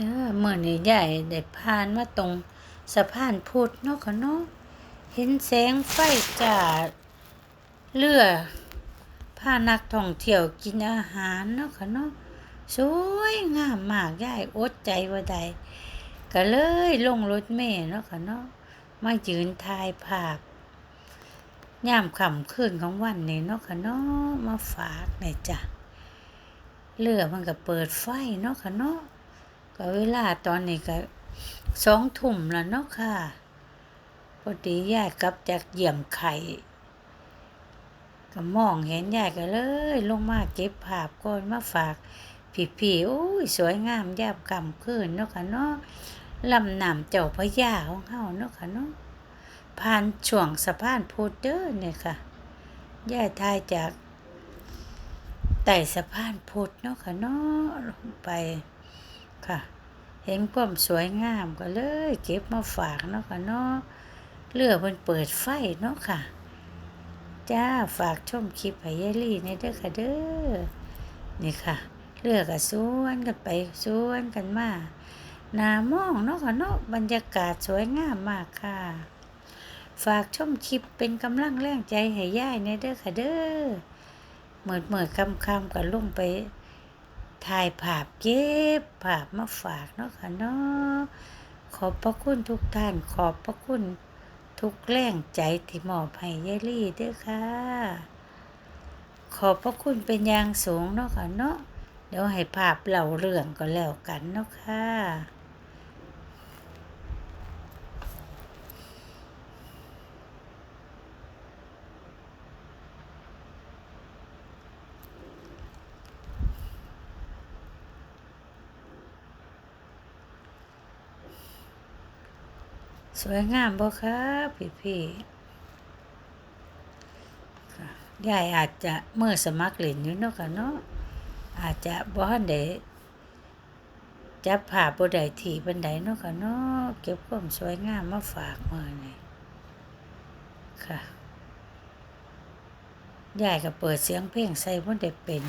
เด้อมื่อนี้ยายได้ผ่านมาตรงสะพานพุทธเนาะค่ะเนาะเห็นแสงไฟจ้าเรือพานักท่องเที่ยวกินอาหารเนาะค่ะเนาะสวยงามมากยายอดใจว่าใดก็เลยลงรถเมล์เนาะค่ะเนาะมายืนถ่ายภาพยามค่ำคืนของวันนี้เนาะค่ะเนาะมาฝากแม่จ้ะเรือมันก็เปิดไฟเนาะค่ะเนาะ ก็เวลาตอนนี้ก็สองทุ่มแล้วเนาะค่ะพอดียายกลับจากเยี่ยมไข่ก็มองเห็นยายก็เลย ลงมาเก็บภาพก่อนมาฝากพี่ๆโอ้ยสวยงามยามกำคืนเนาะค่ะเนาะลำน้ำเจ้าพระยาของเฮาเนาะค่ะเนาะผ่านช่วงสะพานโพเด้อเนี่ยค่ะยายทายจากไต่สะพานพุทธเนาะค่ะเนาะลงไป ค่ะ เห็นความสวยงามก็เลย เก็บมาฝากเนาะค่ะเนาะเรือมันเปิดไฟเนาะค่ะ จ้าฝากชมคลิปให้ยายลี่ในเด้อค่ะเด้อนี่ค่ะเรือก็สวนกันไปสวนกันมาหนามองเนาะค่ะเนาะบรรยากาศสวยงามมากค่ะ ฝากชมคลิปเป็นกำลังแรงใจให้ยายในเด้อค่ะเด้อเหมื่อเมื่อคำคำๆก็ลงไป ถ่ายภาพเก็บภาพมาฝากเนาะค่ะเนาะขอบพระคุณทุกท่าน ขอบพระคุณทุกแรงใจที่มอบให้ยายลี่ด้วยค่ะ ขอบพระคุณเป็นอย่างสูงเนาะค่ะเนาะเดี๋ยวให้ภาพเล่าเรื่องก็แล้วกันเนาะค่ะ สวยงามบ่คะพี่พี่ๆยายอาจจะเมื่อสมัครเล่นอยู่เนาะค่ะเนาะอาจจะบ่ทันได้จับภาพบ่ได้ที่ปานใดเนาะค่ะเนาะเก็บความสวยงามมาฝากมื้อนี้ค่ะยายก็เปิดเสียงเพลงใส่บ่ได้เป็น